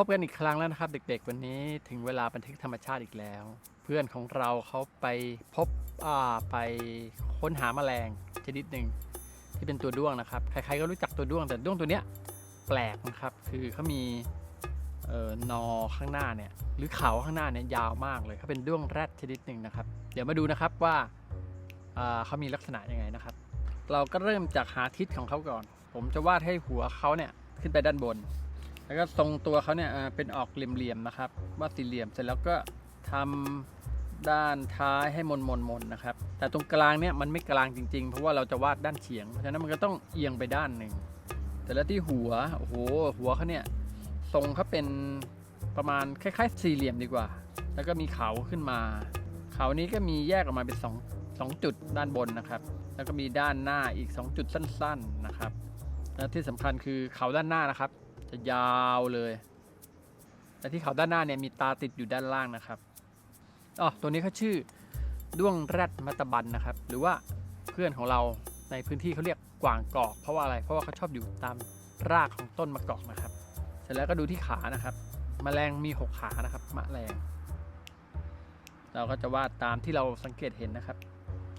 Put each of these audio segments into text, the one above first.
พบกันอีกครั้งแล้วนะครับ เด็กๆ วันนี้ถึงเวลาบันทึกธรรมชาติอีกแล้ว เพื่อนของเราเขาไปพบอ่าไปค้นหาแมลงชนิดหนึ่งที่เป็นตัวด้วงนะครับ ใครๆก็รู้จักตัวด้วง แต่ด้วงตัวเนี้ยแปลกนะครับ คือเขามีเอ่อนอข้างหน้าเนี่ยหรือเขาข้างหน้าเนี่ยยาวมากเลยเขาเป็นด้วงแรดชนิดหนึ่งนะครับ เดี๋ยวมาดูนะครับว่าอ่าเขามีลักษณะยังไงนะครับ เราก็เริ่มจากหาทิศของเขาก่อน ผมจะวาดให้หัวเขาเนี่ยขึ้นไปด้านบน แล้วก็ทรงตัวเขาเนี่ยเป็นออกเหลี่ยมๆนะครับ ว่าสี่เหลี่ยมเสร็จแล้วก็ทำด้านท้ายให้มนมนมนๆนะครับ แต่ตรงกลางเนี่ยมันไม่กลางจริงๆ เพราะว่าเราจะวาดด้านเฉียง เพราะฉะนั้นมันก็ต้องเอียงไปด้านหนึ่ง แต่แล้วที่หัว โอ้โห หัวเขาเนี่ยทรงเขาเป็นประมาณคล้ายๆ สี่เหลี่ยมดีกว่า แล้วก็มีเขาขึ้นมา เขานี้ก็มีแยกออกมาเป็นสองสองจุดด้านบนนะครับ แล้วก็มีด้านหน้าอีก 2 จุดสั้น ๆนะครับ และที่สำคัญคือเขาด้านหน้านะครับ จะยาวเลยแต่ที่เขาด้านหน้าเนี่ยมีตาติดอยู่ด้านล่างนะครับอ๋อตัวนี้เขาชื่อด้วงแรดมัตบันนะครับ หรือว่าเพื่อนของเราในพื้นที่เขาเรียกกวางกอก เพราะว่าอะไร เพราะว่าเขาชอบอยู่ตามรากของต้นมะกอกนะครับ เสร็จแล้วก็ดูที่ขานะครับแมลงมี 6 ขานะครับมแมลง เราก็จะวาดตามที่เราสังเกตเห็นนะครับ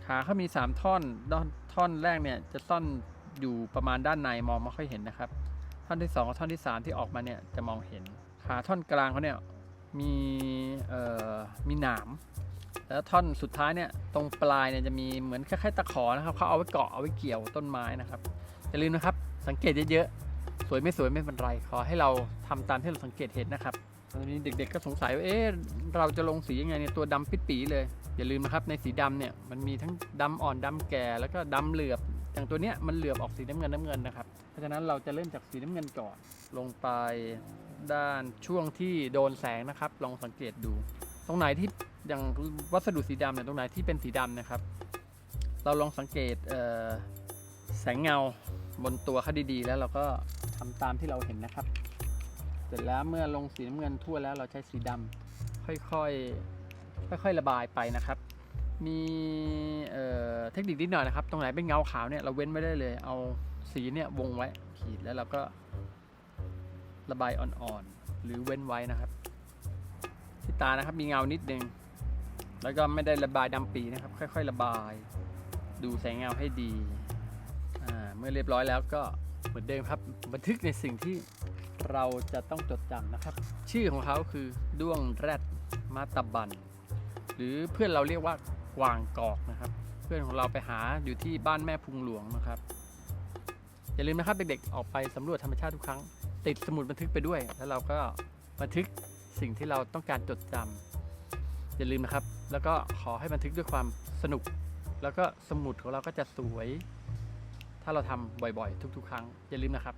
ขาเขามี 3 ท่อนท่อนแรกเนี่ยจะซ่อนอยู่ประมาณด้านในมองไม่ค่อยเห็นนะครับ ท่อนที่2กับท่อนที่ 3 ที่ออกมาเนี่ยจะมองเห็นขาท่อนกลางเขาเนี่ยมีเอ่อมีหนามแล้วท่อนสุดท้ายเนี่ยตรงปลายเนี่ยจะมีเหมือนคล้ายๆตะขอนะครับเขาเอาไว้เกาะเอาไว้เกี่ยวต้นไม้นะครับอย่าลืมนะครับ สังเกตเยอะๆสวยไม่สวยไม่เป็นไร ขอให้เราทำตามที่เราสังเกตเห็นนะครับตอนนี้เด็กๆก็สงสัยว่าเอ๊ะเราจะลงสียังไงเนี่ยตัวดำปิดปีเลย อย่าลืมนะครับในสีดำเนี่ยมันมีทั้งดำอ่อนดำแก่แล้วก็ดำเหลือบ อย่างตัวเนี้ยมันเหลือบออกสีน้ำเงินน้ำเงินนะครับ เพราะฉะนั้นเราจะเริ่มจากสีน้ำเงินก่อนลงไปด้านช่วงที่โดนแสงนะครับ ลองสังเกตดู ตรงไหนที่อย่างวัสดุสีดำเนี่ยตรงไหนที่เป็นสีดำนะครับ เราลองสังเกตเแสงเงาบนตัวเขาดีๆ แล้วเราก็ทำตามที่เราเห็นนะครับ เสร็จแล้วเมื่อลงสีน้ำเงินทั่วแล้วเราใช้สีดำค่อยๆค่อยๆระบายไปนะครับ มีเทคนิคนิดหน่อยนะครับ ตรงไหนเป็นเงาขาวเนี่ยเราเว้นไม่ได้เลย เอาสีเนี่ยวงไว้ขีดแล้วเราก็ระบายอ่อนๆ หรือเว้นไว้นะครับ ที่ตานะครับมีเงานิดนึง แล้วก็ไม่ได้ระบายดำปีนะครับ ค่อย ๆ ระบาย ดูแสงเงาให้ดี เมื่อเรียบร้อยแล้วก็เหมือนเดิมครับ บันทึกในสิ่งที่เราจะต้องจดจำนะครับ ชื่อของเขาคือด้วงแรดมาตาบัน หรือเพื่อนเราเรียกว่า วางกอกนะครับ เพื่อนของเราไปหาอยู่ที่บ้านแม่พุงหลวงนะครับ อย่าลืมนะครับเด็กๆออกไปสำรวจธรรมชาติทุกครั้ง ติดสมุดบันทึกไปด้วย แล้วเราก็บันทึกสิ่งที่เราต้องการจดจำอย่าลืมนะครับ แล้วก็ขอให้บันทึกด้วยความสนุก แล้วก็สมุดของเราก็จะสวย ถ้าเราทำบ่อยๆ ทุก ๆ ครั้งอย่าลืมนะครับ